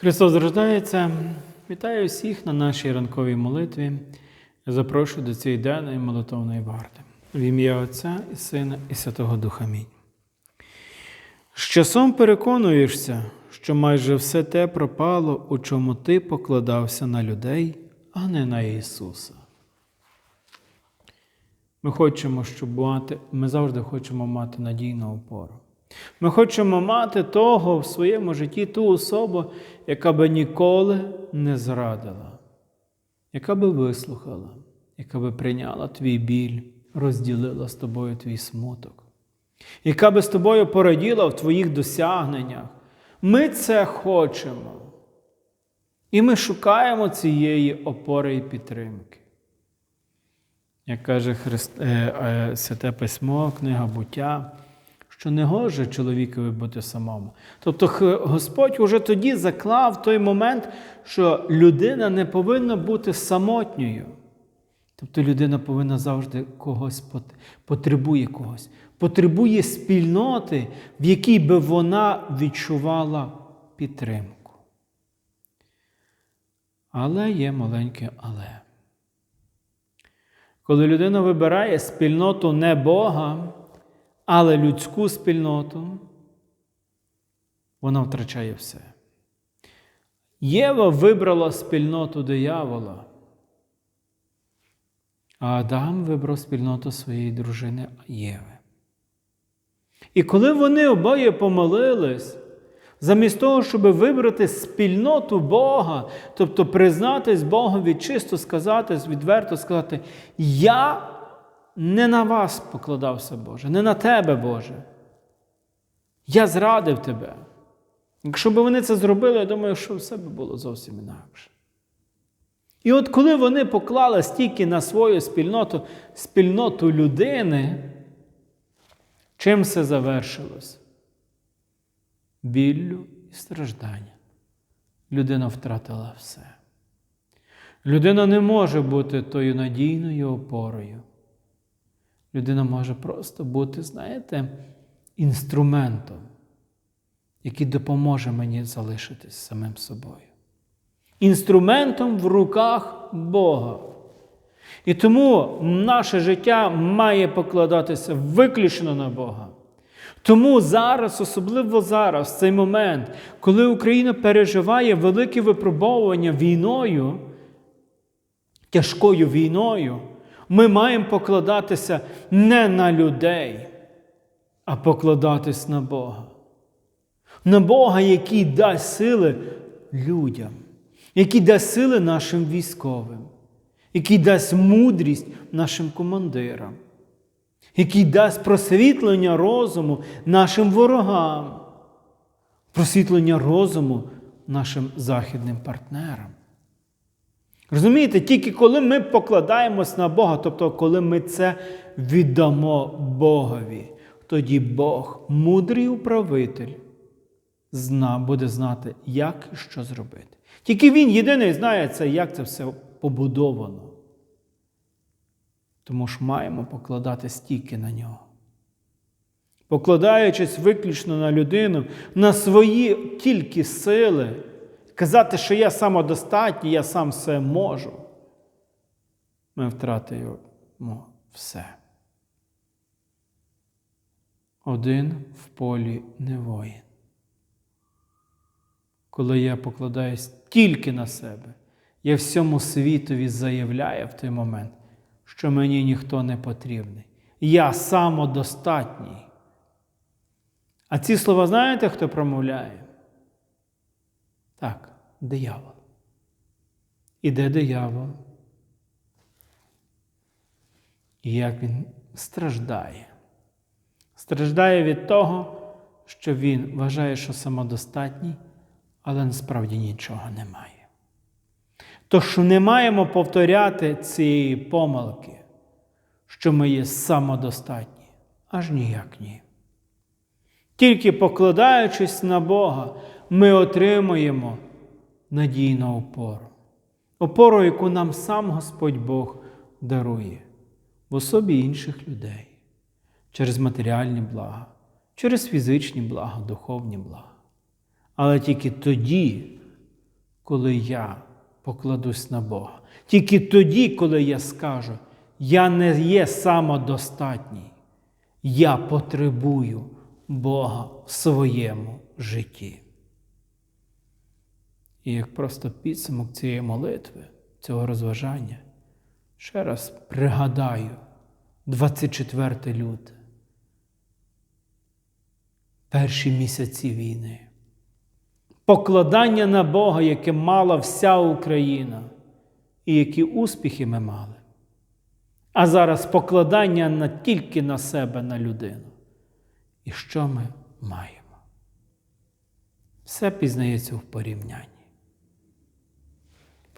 Христос рождається. Вітаю всіх на нашій ранковій молитві. Запрошую до цієї денної молитовної варти. В ім'я Отця і Сина і Святого Духа. Амінь. З часом переконуєшся, що майже все те пропало, у чому ти покладався на людей, а не на Ісуса. Ми хочемо, щоб мати, ми завжди хочемо мати надійну опору. Ми хочемо мати того в своєму житті ту особу, яка би ніколи не зрадила, яка би вислухала, яка би прийняла твій біль, розділила з тобою твій смуток, яка би з тобою пораділа в твоїх досягненнях. Ми це хочемо. І ми шукаємо цієї опори і підтримки. Як каже Христ, е, е, Святе Письмо, книга буття, що не гоже чоловікові бути самому. Тобто Господь уже тоді заклав той момент, що людина не повинна бути самотньою. Тобто людина повинна завжди когось потребує когось, потребує спільноти, в якій би вона відчувала підтримку. Але є маленьке але. Коли людина вибирає спільноту не Бога, але людську спільноту, вона втрачає все. Єва вибрала спільноту диявола, а Адам вибрав спільноту своєї дружини Єви. І коли вони обоє помолились, замість того, щоб вибрати спільноту Бога, тобто признатись Богові, чисто сказати, відверто сказати, я не на вас покладався, Боже, не на тебе, Боже. Я зрадив тебе. Якщо б вони це зробили, я думаю, що все б було зовсім інакше. І от коли вони поклали стільки на свою спільноту, спільноту людини, чим все завершилось? Біллю і страждання. Людина втратила все. Людина не може бути тою надійною опорою. Людина може просто бути, знаєте, інструментом, який допоможе мені залишитись самим собою. Інструментом в руках Бога. І тому наше життя має покладатися виключно на Бога. Тому зараз, особливо зараз, в цей момент, коли Україна переживає велике випробовування війною, тяжкою війною, ми маємо покладатися не на людей, а покладатись на Бога. На Бога, який дасть сили людям, який дасть сили нашим військовим, який дасть мудрість нашим командирам, який дасть просвітлення розуму нашим ворогам, просвітлення розуму нашим західним партнерам. Розумієте, тільки коли ми покладаємось на Бога, тобто коли ми це віддамо Богові, тоді Бог, мудрий управитель, буде знати, як і що зробити. Тільки Він єдиний знає це, як це все побудовано. Тому ж маємо покладати стільки на нього. Покладаючись виключно на людину, на свої тільки сили, казати, що я самодостатній, я сам все можу, ми втратимо все. Один в полі не воїн. Коли я покладаюсь тільки на себе, я всьому світові заявляю в той момент, що мені ніхто не потрібний. Я самодостатній. А ці слова знаєте, хто промовляє? Так, диявол. І де диявол? І як він страждає. Страждає від того, що він вважає, що самодостатній, але насправді нічого немає. Тож не маємо повторяти цієї помилки, що ми є самодостатні, аж ніяк ні. Тільки покладаючись на Бога, ми отримуємо надійну опору. Опору, яку нам сам Господь Бог дарує в особі інших людей, через матеріальні блага, через фізичні блага, духовні блага. Але тільки тоді, коли я покладусь на Бога. Тільки тоді, коли я скажу, я не є самодостатній, я потребую Бога в своєму житті. І як просто підсумок цієї молитви, цього розважання, ще раз пригадаю 24 люте, перші місяці війни, покладання на Бога, яке мала вся Україна, і які успіхи ми мали. А зараз покладання на тільки на себе, на людину. І що ми маємо? Все пізнається в порівнянні.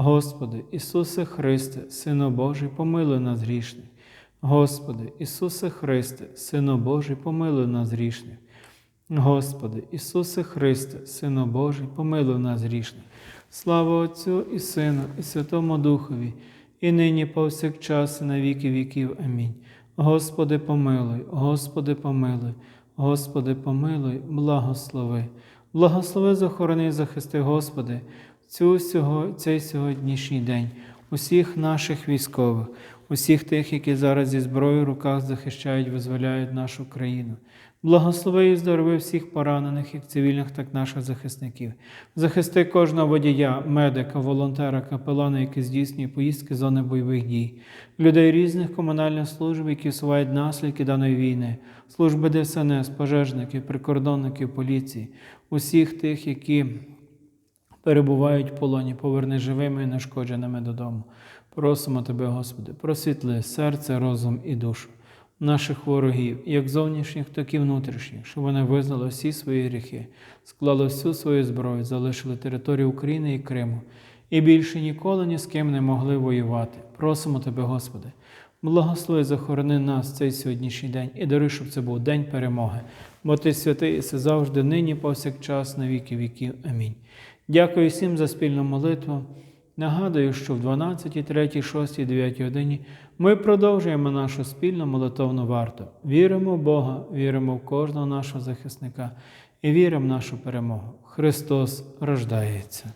Господи, Ісусе Христе, Сину Божий, помилуй нас грішний. Господи, Ісусе Христе, Сину Божий, помилуй нас грішних. Господи, Ісусе Христе, Сину Божий, помилуй нас грішних. Слава Отцю і Сину, і Святому Духові, і нині повсякчас, і на віки віків. Амінь. Господи, помилуй, Господи, помилуй, Господи, помилуй, благослови. Благослови, захорони, захисти, Господи, цю, цей сьогоднішній день, усіх наших військових, усіх тих, які зараз зі зброєю в руках захищають, визволяють нашу країну. Благослови і здорови всіх поранених, як цивільних, так і наших захисників. Захисти кожного водія, медика, волонтера, капелана, який здійснює поїздки з зони бойових дій, людей різних комунальних служб, які усувають наслідки даної війни, служби ДСНС, пожежників, прикордонників, поліції, усіх тих, які перебувають в полоні, поверни живими і нешкодженими додому. Просимо Тебе, Господи, просвітли серце, розум і душу наших ворогів, як зовнішніх, так і внутрішніх, щоб вони визнали всі свої гріхи, склали всю свою зброю, залишили територію України і Криму, і більше ніколи ні з ким не могли воювати. Просимо Тебе, Господи, благослови, захорони нас цей сьогоднішній день і даруй, щоб це був день перемоги. Бо Ти святий і все завжди, нині, повсякчас, на віки віків. Амінь. Дякую всім за спільну молитву. Нагадую, що в 12, 3, 6, 9 годині ми продовжуємо нашу спільну молитовну варту. Віримо в Бога, віримо в кожного нашого захисника і віримо в нашу перемогу. Христос рождається.